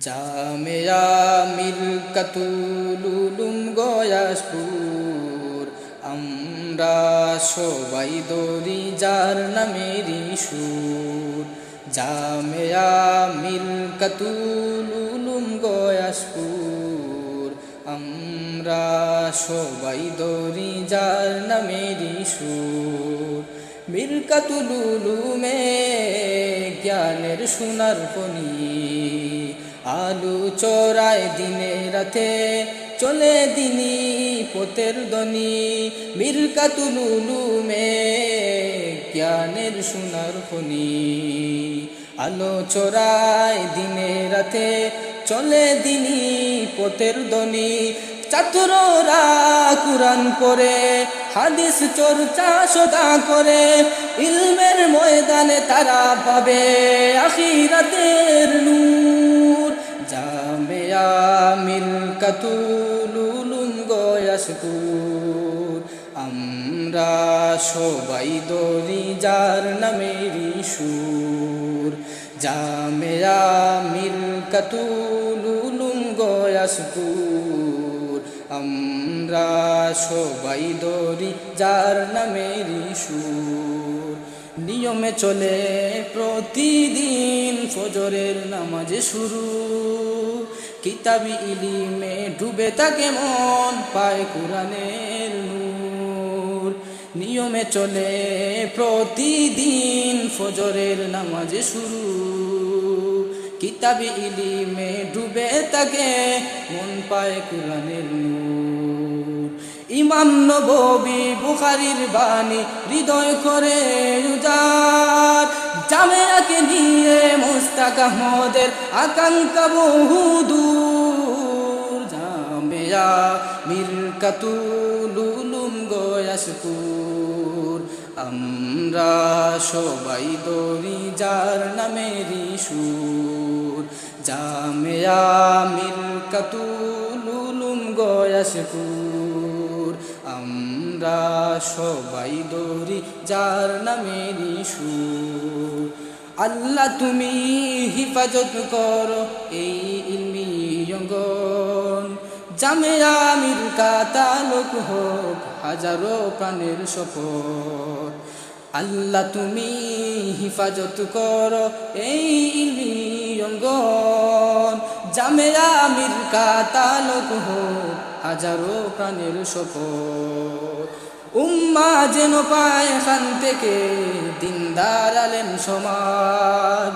জামেয়া মিলকাতুলুলুম গয়াসপুর। আমরা সবাই দরি যার নামেরই সুর। জামেয়া মিলকাতুলুলুম গয়াসপুর। আমরা সবাই দরি যার নামেরই সুর। মিরকাতুলুলুমে জ্ঞানের সোনার ফনি আলু চোরায় দিনে রাতে, চলে দিনী পোতের দনি। মিরকাতুলুলুমে জ্ঞানের সোনার ফনি আলো চোরায় দিনে রাতে, চলে দিনী পোতের দনি। চাতুররা কুরআন পড়ে, হাদিস চর্চা সদা করে। ইলমের ময়দানে তারা পাবে আখিরাতের নূর। গয়াসপুর আমরা সবাই দরি যার নামেরই সুর। জামেয়া মিলকাতুলুলুম গয়াসপুর আমরা সবাই দরি যার নামেরই সুর। নিয়মে চলে প্রতিদিন ফজরের নামাজে শুরু। কিতাবি ইলিমে ডুবে থাকে মন পায় কোরআনের নূর। নিয়মে চলে প্রতিদিন ফজরের নামাজে শুরু। কিতাবি ইলিমে ডুবে থাকে মন পায় কোরআনের নূর। ইমাম নবী বুখারির বাণী হৃদয় করে মুস্তাক আহমদের আকাঙ্ক্ষা বহুদূর। জামেয়া মিরকাতুলুলুম গয়াসপুর। আমরা সবাই দরি যার নামেরই সুর। জামেয়া মিরকাতুলুলুম গয়াসপুর। আমরা সবাই দরি যার নামেরই সুর। আল্লাহ তুমি হিফাজত করো এই ইলমি অঙ্গন জামেয়া মির্কা তালুক হোক, হাজারো প্রাণের শপথ। আল্লাহ তুমি হিফাজত করো এই ইলমি অঙ্গন জামেয়া মির্কা তালুক হোক, হাজারো প্রাণের শপথ। উম্মা যেন পায় এখান থেকে, দিনদার আলেম সমাজ।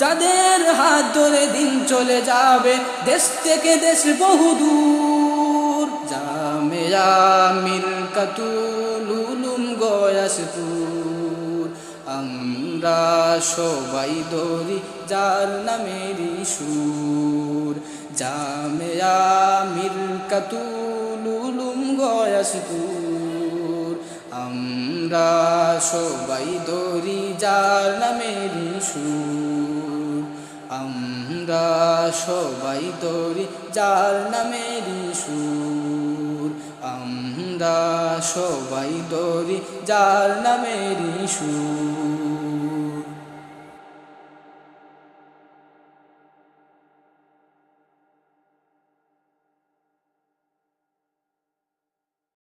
যাদের হাত ধরে দিন চলে যাবে, দেশ থেকে দেশ বহুদূর জামেয়া মিলকাতুলুলুম গয়াসপুর। আমরা সবাই দরি যার নামেরই সুর। জামেয়া মিলকাতুলুলুম গয়াসপুর। আমরা সবাই দরি যার নামে সুর। আমরা সবাই দরি যার নামে সুর। আমরা সবাই দরি যার নামে সুর।